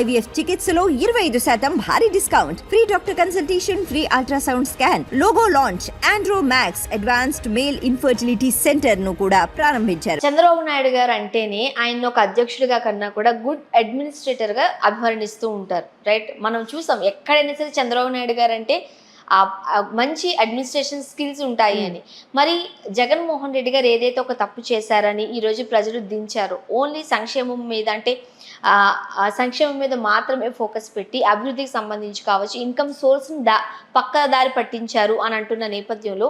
IVF చికిత్సలో ఇరవై ఐదు శాతం భారీ discount. Free doctor consultation free ultrasound scan logo launch Andro Max advanced male infertility సెంటర్ను కూడా ప్రారంభించారు. చంద్రబాబు నాయుడు గారు అంటేనే ఆయన ఒక అధ్యక్షుడిగా కన్నా కూడా గుడ్ అడ్మినిస్ట్రేటర్గా అభివర్ణిస్తూ ఉంటారు. రైట్? మనం చూసాం ఎక్కడైనా సరే చంద్రబాబు నాయుడు గారు అంటే మంచి అడ్మినిస్ట్రేషన్ స్కిల్స్ ఉంటాయి అని. మరి జగన్మోహన్ రెడ్డి గారు ఏదైతే ఒక తప్పు చేశారని ఈరోజు ప్రజలు దించారు ఓన్లీ సంక్షేమం మీద అంటే సంక్షేమం మీద మాత్రమే ఫోకస్ పెట్టి అభివృద్ధికి సంబంధించి కావచ్చు ఇన్కమ్ సోర్స్ని దా పక్క దారి పట్టించారు అని అంటున్న నేపథ్యంలో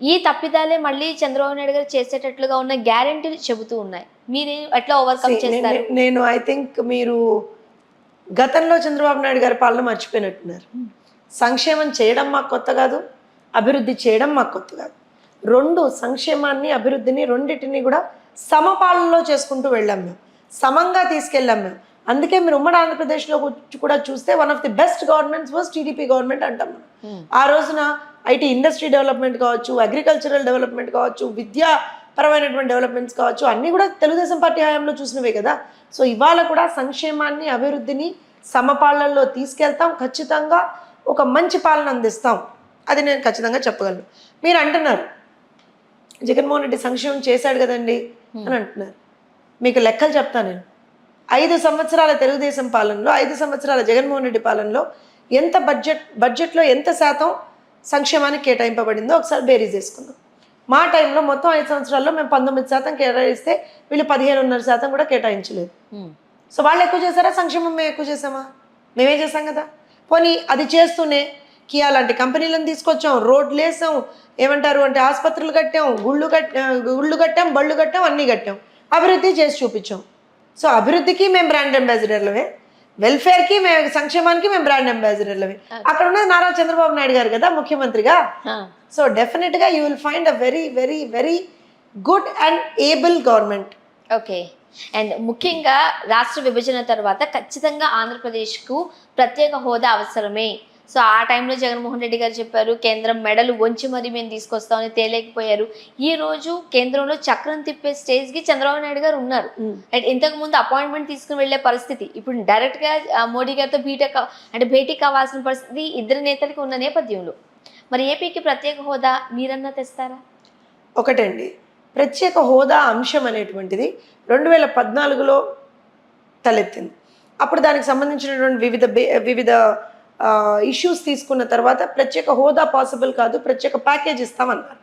ఈ తప్పిదాలే మళ్ళీ చంద్రబాబు నాయుడు గారు చేసేటట్లుగా ఉన్న గ్యారెంటీలు చెబుతూ ఉన్నాయి. మీరు ఎట్లా ఓవర్కమ్ చేస్తారు? నేను ఐ థింక్ మీరు గతంలో చంద్రబాబు నాయుడు గారి పాలన మర్చిపోయినట్టున్నారు. సంక్షేమం చేయడం మాకు కొత్త కాదు అభివృద్ధి చేయడం మాకు కొత్త కాదు. రెండు సంక్షేమాన్ని అభివృద్ధిని రెండింటిని కూడా సమపాలనలో చేసుకుంటూ వెళ్ళాం మేము. సమంగా తీసుకెళ్ళాం మేము. అందుకే మీరు ఉమ్మడి ఆంధ్రప్రదేశ్లో కూడా చూస్తే one of the best governments was TDP government అంటాం మనం. ఆ రోజున ఐటీ ఇండస్ట్రీ డెవలప్మెంట్ కావచ్చు అగ్రికల్చరల్ డెవలప్మెంట్ కావచ్చు విద్యాపరమైనటువంటి డెవలప్మెంట్స్ కావచ్చు అన్నీ కూడా తెలుగుదేశం పార్టీ హయాంలో చూసినవే కదా. సో ఇవాళ కూడా సంక్షేమాన్ని అభివృద్ధిని సమపాలనలో తీసుకెళ్తాం. ఖచ్చితంగా ఒక మంచి పాలన అందిస్తాం. అది నేను ఖచ్చితంగా చెప్పగలను. మీరు అంటున్నారు జగన్మోహన్ రెడ్డి సంక్షేమం చేశాడు కదండి అని అంటున్నారు. మీకు లెక్కలు చెప్తాను నేను. ఐదు సంవత్సరాల తెలుగుదేశం పాలనలో ఐదు సంవత్సరాల జగన్మోహన్ రెడ్డి పాలనలో ఎంత బడ్జెట్ బడ్జెట్లో ఎంత శాతం సంక్షేమానికి కేటాయింపబడిందో ఒకసారి బేరీజ్ చేసుకుందాం. మా టైంలో మొత్తం ఐదు సంవత్సరాల్లో మేము పంతొమ్మిది శాతం కేటాయిస్తే వీళ్ళు పదిహేనున్నర శాతం కూడా కేటాయించలేదు. సో వాళ్ళు ఎక్కువ చేశారా? సంక్షేమం మేము ఎక్కువ చేసామా మేమే చేసాం కదా. పోనీ అది చేస్తూనే కియా లాంటి కంపెనీలను తీసుకొచ్చాం రోడ్లు వేసాం ఏమంటారు అంటే ఆసుపత్రులు కట్టాం గుళ్ళు కట్ గుళ్ళు కట్టాం బళ్ళు కట్టాం అన్నీ కట్టాం. అభివృద్ధి చేసి చూపించాం. సో అభివృద్ధికి మేము బ్రాండ్ అంబాసిడర్లమే. వెల్ఫేర్కి మేము సంక్షేమానికి మేము బ్రాండ్ అంబాసిడర్లమే. అక్కడ ఉన్నది నారా చంద్రబాబు నాయుడు గారు కదా ముఖ్యమంత్రిగా? సో డెఫినెట్గా you will find a very very very good and able government. Okay. And ముఖ్యంగా రాష్ట్ర విభజన తర్వాత ఖచ్చితంగా ఆంధ్రప్రదేశ్కు ప్రత్యేక హోదా అవసరమే. సో ఆ టైంలో జగన్మోహన్ రెడ్డి గారు చెప్పారు కేంద్రం మెడలు వంచి మరి మేము తీసుకొస్తామని తేలేకపోయారు. ఈ రోజు కేంద్రంలో చక్రం తిప్పే స్టేజ్కి చంద్రబాబు నాయుడు గారు ఉన్నారు. అండ్ ఇంతకు ముందు అపాయింట్మెంట్ తీసుకుని వెళ్ళే పరిస్థితి ఇప్పుడు డైరెక్ట్గా మోడీ గారితో భేటీ కా- అంటే భేటీ కావాల్సిన పరిస్థితి ఇద్దరు నేతలకి ఉన్న నేపథ్యంలో. మరి ఏపీకి ప్రత్యేక హోదా మీరన్నా తెస్తారా? ఒకటండి. ప్రత్యేక హోదా అంశం అనేటువంటిది రెండు వేల పద్నాలుగులో తలెత్తింది. అప్పుడు దానికి సంబంధించినటువంటి వివిధ వివిధ ఇష్యూస్ తీసుకున్న తర్వాత ప్రత్యేక హోదా పాసిబుల్ కాదు ప్రత్యేక ప్యాకేజ్ ఇస్తామన్నారు.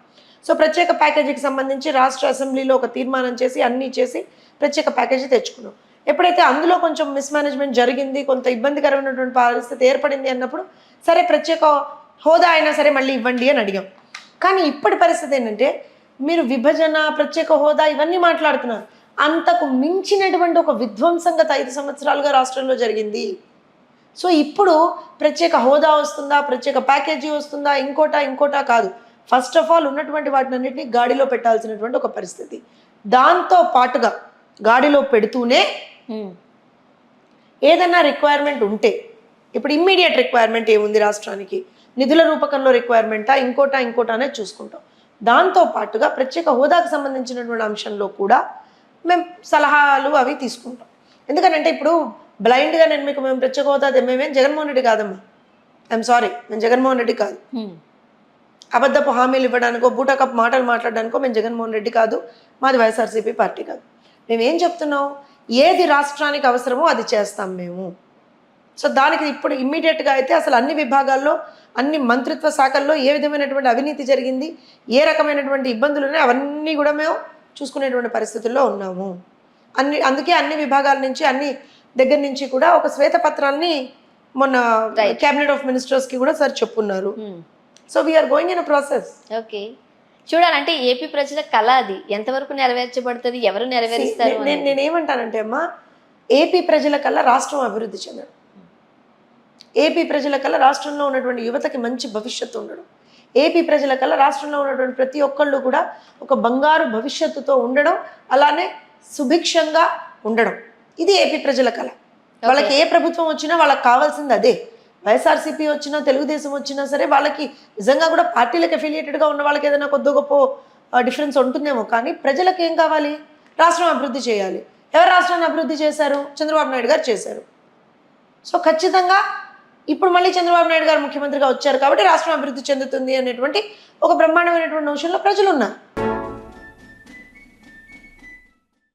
సో ప్రత్యేక ప్యాకేజీకి సంబంధించి రాష్ట్ర అసెంబ్లీలో ఒక తీర్మానం చేసి అన్నీ చేసి ప్రత్యేక ప్యాకేజీ తెచ్చుకున్నాం. ఎప్పుడైతే అందులో కొంచెం మిస్మేనేజ్మెంట్ జరిగింది కొంత ఇబ్బందికరమైనటువంటి పరిస్థితి ఏర్పడింది అన్నప్పుడు సరే ప్రత్యేక హోదా అయినా సరే మళ్ళీ ఇవ్వండి అని అడిగాం. కానీ ఇప్పటి పరిస్థితి ఏంటంటే మీరు విభజన ప్రత్యేక హోదా ఇవన్నీ మాట్లాడుతున్నారు. అంతకు మించినటువంటి ఒక విధ్వంసం గత ఐదు సంవత్సరాలుగా రాష్ట్రంలో జరిగింది. సో ఇప్పుడు ప్రత్యేక హోదా వస్తుందా ప్రత్యేక ప్యాకేజీ వస్తుందా? ఇంకోటా ఇంకోటా కాదు. ఫస్ట్ ఆఫ్ ఆల్ ఉన్నటువంటి వాటినన్నింటినీ గాడిలో పెట్టాల్సినటువంటి ఒక పరిస్థితి. దాంతో పాటుగా గాడిలో పెడుతూనే ఏదన్నా రిక్వైర్మెంట్ ఉంటే ఇప్పుడు ఇమ్మీడియట్ రిక్వైర్మెంట్ ఏముంది రాష్ట్రానికి? నిధుల రూపకంలో రిక్వైర్మెంటా ఇంకోటా ఇంకోటా అనేది చూసుకుంటాం. దాంతో పాటుగా ప్రత్యేక హోదాకు సంబంధించినటువంటి అంశంలో కూడా మేము సలహాలు అవి తీసుకుంటాం. ఎందుకంటే ఇప్పుడు బ్లైండ్గా నేను మీకు మేము ప్రత్యేక హోదా మేమేం జగన్మోహన్ రెడ్డి కాదమ్మా. ఐఎమ్ సారీ మేము జగన్మోహన్ రెడ్డి కాదు. అబద్ధపు హామీలు ఇవ్వడానికో బూటకప్ మాటలు మాట్లాడడానికో మేము జగన్మోహన్ రెడ్డి కాదు మాది వైఎస్ఆర్సీపీ పార్టీ కాదు. మేము ఏం చెప్తున్నాం? ఏది రాష్ట్రానికి అవసరమో అది చేస్తాం మేము. సో దానికి ఇప్పుడు ఇమ్మీడియట్గా అయితే అసలు అన్ని విభాగాల్లో అన్ని మంత్రిత్వ శాఖల్లో ఏ విధమైనటువంటి అవినీతి జరిగింది ఏ రకమైనటువంటి ఇబ్బందులు ఉన్నాయి అవన్నీ కూడా మేము చూసుకునేటువంటి పరిస్థితుల్లో ఉన్నాము. అన్ని అందుకే అన్ని విభాగాల నుంచి అన్ని దగ్గర నుంచి కూడా ఒక శ్వేతపత్రాన్ని మొన్న క్యాబినెట్ ఆఫ్ మినిస్టర్స్కి కూడా sir చెప్పున్నారు. So we are going in a process okay చూడాలంటే ఏపీ ప్రజల కళ అది. ఎంతవరకు నెరవేర్చబడుతుంది ఎవరు నెరవేరుస్తారు నేనేమంటానంటే అమ్మా ఏపీ ప్రజల కల్లా రాష్ట్రం అభివృద్ధి చెందడం. ఏపీ ప్రజల కల్లా రాష్ట్రంలో ఉన్నటువంటి యువతకి మంచి భవిష్యత్తు ఉండడం. ఏపీ ప్రజల కల్లా రాష్ట్రంలో ఉన్నటువంటి ప్రతి ఒక్కళ్ళు కూడా ఒక బంగారు భవిష్యత్తుతో ఉండడం అలానే సుభిక్షంగా ఉండడం. ఇది ఏపీ ప్రజల కళ వాళ్ళకి ఏ ప్రభుత్వం వచ్చినా వాళ్ళకి కావాల్సింది అదే. వైఎస్ఆర్సీపీ వచ్చినా తెలుగుదేశం వచ్చినా సరే వాళ్ళకి నిజంగా కూడా పార్టీలకు అఫిలియేటెడ్గా ఉన్న వాళ్ళకి ఏదైనా కొద్ది గొప్ప డిఫరెన్స్ ఉంటుందేమో. కానీ ప్రజలకు ఏం కావాలి? రాష్ట్రం అభివృద్ధి చేయాలి. ఎవరు రాష్ట్రాన్ని అభివృద్ధి చేశారు? చంద్రబాబు నాయుడు గారు చేశారు. సో ఖచ్చితంగా ఇప్పుడు మళ్ళీ చంద్రబాబు నాయుడు గారు ముఖ్యమంత్రిగా వచ్చారు కాబట్టి రాష్ట్రం అభివృద్ధి చెందుతుంది అనేటువంటి ఒక బ్రహ్మాండమైనటువంటి అంశంలో ప్రజలు ఉన్నారు